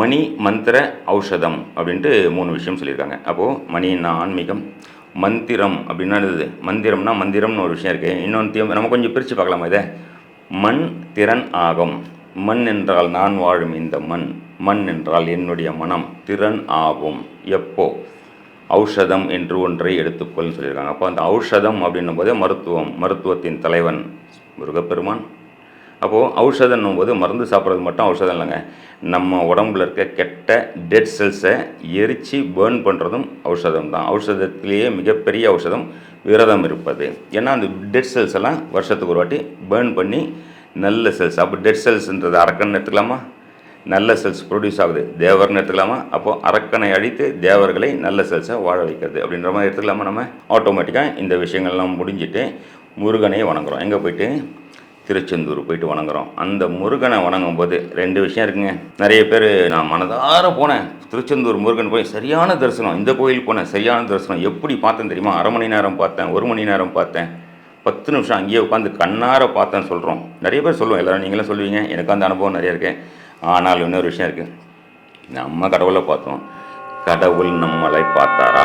மணி மந்திர ஔஷதம் அப்படின்ட்டு மூணு விஷயம் சொல்லியிருக்காங்க. அப்போது மணின்னா ஆன்மீகம் மந்திரம் அப்படின்னா என்னது? மந்திரம்னா மந்திரம்னு ஒரு விஷயம் இருக்குது இன்னொன்று நம்ம கொஞ்சம் பிரித்து பார்க்கலாமா இதை? மண் திறன் ஆகும். மண் என்றால் நான் வாழும் இந்த மண். மண் என்றால் என்னுடைய மனம். திறன் ஆகும். எப்போ? ஔஷதம் என்று ஒன்றை எடுத்துக்கொள்னு சொல்லியிருக்காங்க. அப்போ அந்த ஔஷதம் அப்படின்னும் போதே மருத்துவம் மருத்துவத்தின் தலைவன் முருகப்பெருமான் அப்போது ஔஷதம் போது மருந்து சாப்பிட்றது மட்டும் ஔஷதம் இல்லைங்க. நம்ம உடம்புல இருக்க கெட்ட டெட் செல்ஸை எரித்து பேர்ன் பண்ணுறதும் ஔஷதம் தான். ஔஷதத்திலேயே மிகப்பெரிய ஔஷதம் விரதம் இருப்பது. ஏன்னா அந்த டெட் செல்ஸ் எல்லாம் வருஷத்துக்கு ஒரு வாட்டி பேர்ன் பண்ணி நல்ல செல்ஸ் அப்போ டெட் செல்ஸ்ன்றது அரக்கன் எடுத்துக்கலாமா? நல்ல செல்ஸ் ப்ரொடியூஸ் ஆகுது. தேவர்னு எடுத்துக்கலாமா? அப்போது அரக்கனை அழித்து தேவர்களை நல்ல செல்ஸை வாழ வைக்கிறது அப்படின்ற மாதிரி எடுத்துக்கலாமா நம்ம? ஆட்டோமேட்டிக்காக இந்த விஷயங்கள்லாம் முடிஞ்சிட்டு முருகனை வணங்குறோம். எங்கே போயிட்டு? திருச்செந்தூர் போயிட்டு வணங்குறோம். அந்த முருகனை வணங்கும் போது ரெண்டு விஷயம் இருக்குங்க. நிறைய பேர் நான் மனதார போனேன். திருச்செந்தூர் முருகன் போய் சரியான தரிசனம் இந்த கோயில் போனேன் சரியான தரிசனம். எப்படி பார்த்தேன் தெரியுமா? அரை மணி நேரம் பார்த்தேன் ஒரு மணி நேரம் பார்த்தேன். பத்து நிமிஷம் அங்கேயே உட்காந்து கண்ணார பார்த்தேன்னு சொல்கிறோம் நிறைய பேர் சொல்லுவோம் எல்லாரும் நீங்களும் சொல்லுவீங்க. எனக்கு அந்த அனுபவம் நிறைய இருக்குது ஆனால் இன்னொரு விஷயம் இருக்குது நம்ம கடவுளை பார்த்தோம். கடவுள் நம்மளை பார்த்தாரா?